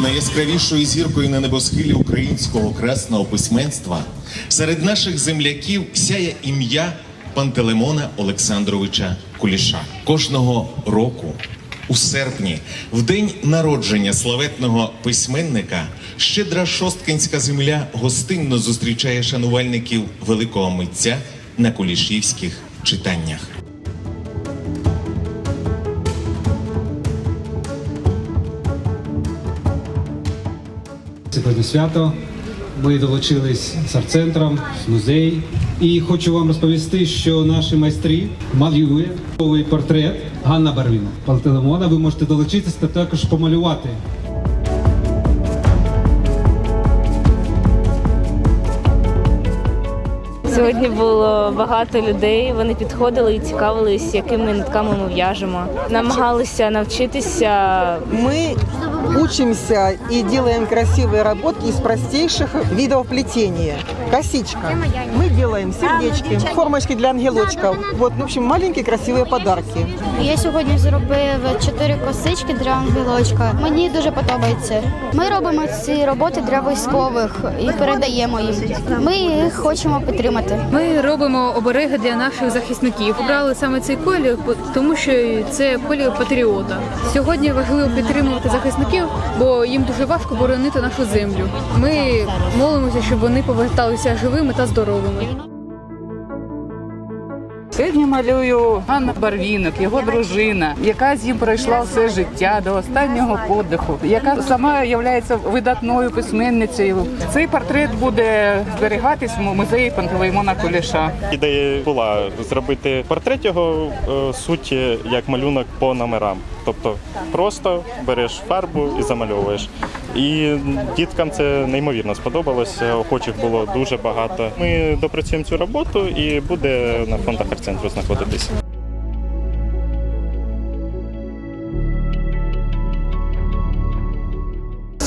найяскравішою зіркою на небосхилі українського красного письменства, серед наших земляків сяє ім'я Пантелеймона Олександровича Куліша. Кожного року, у серпні, в день народження славетного письменника, щедра шосткинська земля гостинно зустрічає шанувальників великого митця на кулішівських читаннях. Сьогодні свято. Ми долучились з арт-центром, з музей. І хочу вам розповісти, що наші майстри малює новий портрет Ганна Барвіна. Пантелеймона. Ви можете долучитися та також помалювати. Сьогодні було багато людей. Вони підходили і цікавились, якими нитками ми в'яжемо. Намагалися навчитися. Мы учимся и делаем красивые работки из простейших видов плетения. Косичка. Мы делаем сердечки, формочки для ангелочков. Вот, в общем, маленькие красивые подарки. Я сьогодні зробив чотири косички для ангелочка. Мені дуже подобається. Ми робимо ці роботи для військових і передаємо їм. Ми їх хочемо підтримати. Ми робимо обереги для наших захисників. Обрали саме цей колір, бо- тому що це колір патріота. Сьогодні важливо підтримувати захисників, бо їм дуже важко боронити нашу землю. Ми молимося, щоб вони поверталися живими та здоровими. Сьогодні малюю Ганна Барвінок, його дружина, яка з ним пройшла все життя до останнього подиху, яка сама є видатною письменницею. Цей портрет буде зберігатись в музеї Пантелеймона Куліша. Ідея була зробити портрет його е, суті як малюнок по номерам. Тобто просто береш фарбу і замальовуєш. І діткам це неймовірно сподобалося. Охочих було дуже багато. Ми допрацюємо цю роботу і буде на фондах арт-центру знаходитися.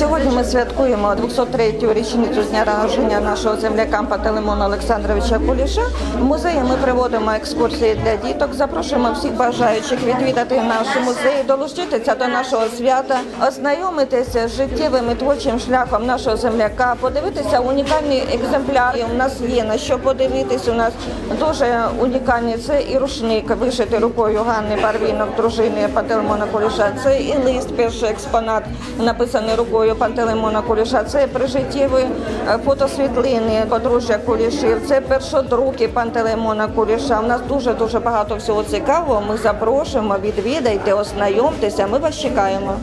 Сьогодні ми святкуємо 203-ю річницю з дня народження нашого земляка Пантелеймона Олександровича Куліша. В музеї ми проводимо екскурсії для діток. Запрошуємо всіх бажаючих відвідати наш музей, долучитися до нашого свята, ознайомитися з життєвим і творчим шляхом нашого земляка, подивитися унікальні екземпляри. У нас є на що подивитись. У нас дуже унікальні. Це і рушник, вишитий рукою Ганни Барвінок, дружини Пантелеймона Куліша. Це і лист, перший експонат, написаний рукою Пантелеймона Куліша. Це прижиттєві е, фотосвітлини подружжя Кулішів. Це першодруки Пантелеймона Куліша. У нас дуже дуже багато всього цікавого. Ми запрошуємо, відвідайте, ознайомтеся. Ми вас чекаємо.